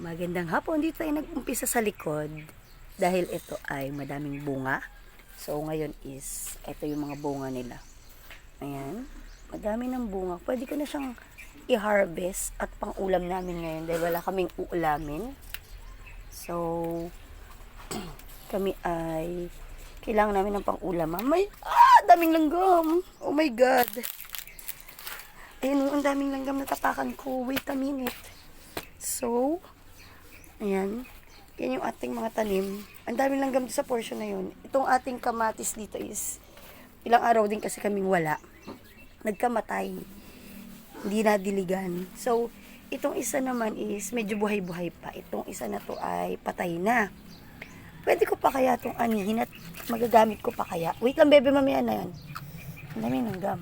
Magandang hapon. Dito tayo nag-umpisa sa likod dahil ito ay madaming bunga. So ngayon is ito yung mga bunga nila. Ayan. Madami ng bunga. Pwede ko na siyang i-harvest at pang-ulam namin ngayon dahil wala kaming uulamin. So kami ay kailangan namin ng pang-ulam. Ah, May ah, daming langgam. Oh my god. Ayun, ang daming langgam na tapakan ko. Wait a minute. So, ayan. Yan yung ating mga tanim. Ang daming langgam sa portion na yun. Itong ating kamatis dito is, ilang araw din kasi kaming wala. Nagkamatay. Hindi na diligan. So, itong isa naman is medyo buhay-buhay pa. Itong isa na to ay patay na. Pwede ko pa kaya itong anihin at magagamit ko pa kaya. Wait lang, bebe, mamaya na yan. Ang daming langgam.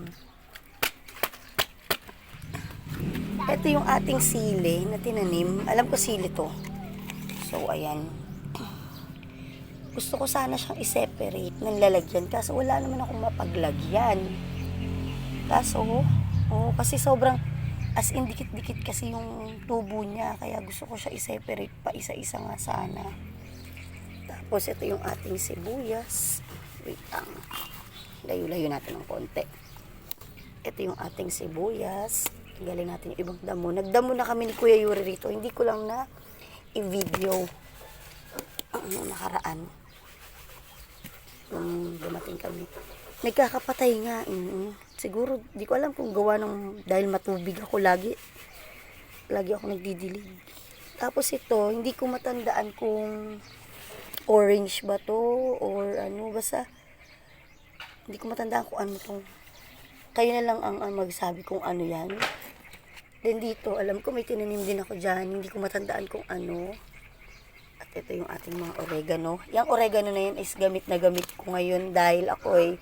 Ito yung ating sili na tinanim. Alam ko sili to. So, ayan. Gusto ko sana siyang i-separate ng lalagyan. Kaso wala naman akong mapaglagyan. Kaso, oh, kasi sobrang as in dikit-dikit kasi yung tubo niya. Kaya gusto ko siya i-separate pa isa-isa nga sana. Tapos, ito yung ating sibuyas. Wait lang. Layo-layo natin ng konti. Ito yung ating sibuyas. Galing natin yung ibang damo. Nagdamo na kami ni Kuya Yuri rito. Hindi ko lang na i-video ang ano, nakaraan. Nung dumating kami. Nagkakapatay nga. mm Siguro, di ko alam kung gawa ng dahil matubig ako lagi. Lagi ako nagdidilig. Tapos ito, hindi ko matandaan kung orange ba to or ano. Basta, hindi ko matandaan kung ano to. Kayo na lang ang, ang magsabi kung ano yan. Then dito, alam ko may tinanim din ako dyan. Hindi ko matandaan kung ano. At ito yung ating mga oregano. Yung oregano na yan is gamit na gamit ko ngayon dahil ako'y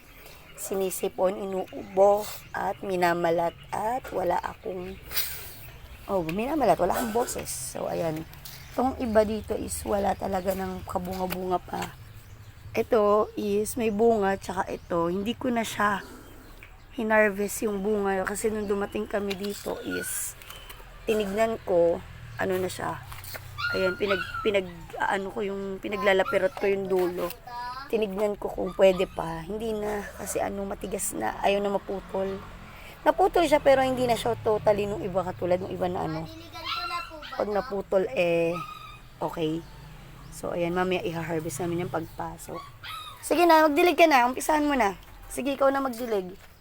sinisipon, inuubo at minamalat at wala akong oh, minamalat, wala akong boses. So, ayan. Itong iba dito is wala talaga ng kabunga-bunga pa. Ito is may bunga, tsaka ito, hindi ko na siya hinarvest yung bunga kasi nung dumating kami dito is tinignan ko ano na siya. Ayan pinag pinag ano ko yung pinaglalapirot ko yung dulo. Tinignan ko kung pwede pa. Hindi na kasi ano matigas na. Ayaw na maputol. Naputol siya pero hindi na siya totally nung iba katulad nung iba na ano. Pag naputol eh okay. So ayan mamaya i-harvest namin yung pagpasok. Sige na magdilig ka na. Umpisahan mo na. Sige ikaw na magdilig